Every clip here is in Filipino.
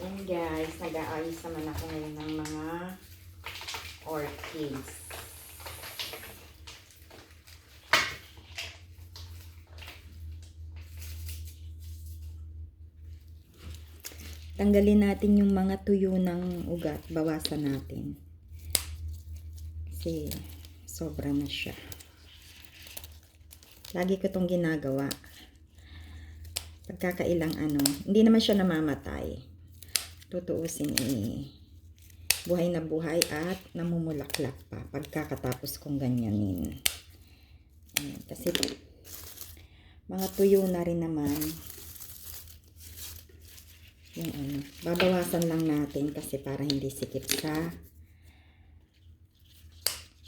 Yan guys, nag-aayos naman ako ngayon ng mga orchids. Tanggalin natin yung mga tuyo ng ugat. Bawasan natin. Kasi sobra na siya. Lagi ko itong ginagawa. Pagkakailang ano, hindi naman siya namamatay. Tutuusin eh, buhay na buhay at namumulaklak pa pagkakatapos kong ganyanin. Ayan, kasi mga tuyo na rin naman. Yung ano, babawasan lang natin kasi para hindi sikip sa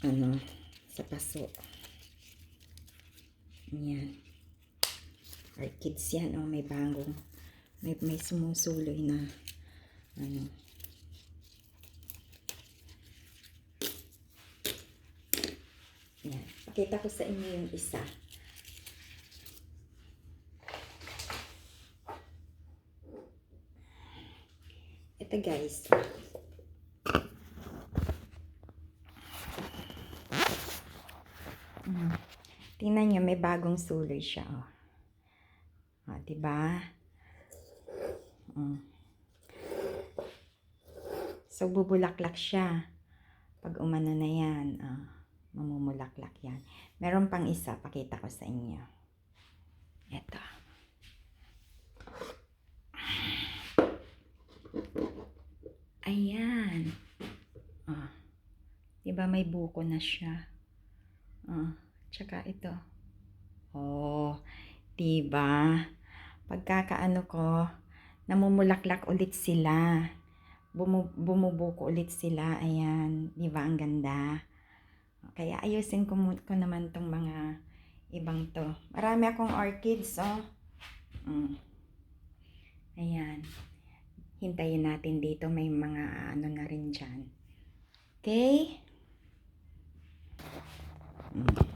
ano, sa paso. Yan. Orchids yan, oh, may bagong, may, may sumusuloy na, ano. Yan. Pakita ko sa inyo yung isa. Ito guys. Mm. Tingnan nyo, may bagong suloy siya. Oh. Ah, diba? Mm. So, bubulaklak siya. Pag umano na yan, ah, mamumulaklak yan. Meron pang isa, pakita ko sa inyo. Ito. Ayan. Ah. Diba may buko na siya? Ah. Tsaka ito. Oh, 'di ba? Pagkakaano ko, namumulaklak ulit sila bumu- bumubuko ulit sila. Ayan, di ba ang ganda? Kaya ayusin ko, ko naman tong mga ibang to. Marami akong orchids, oh. Mm. Ayan. Hintayin natin dito. May mga ano na rin dyan. Okay? Mm.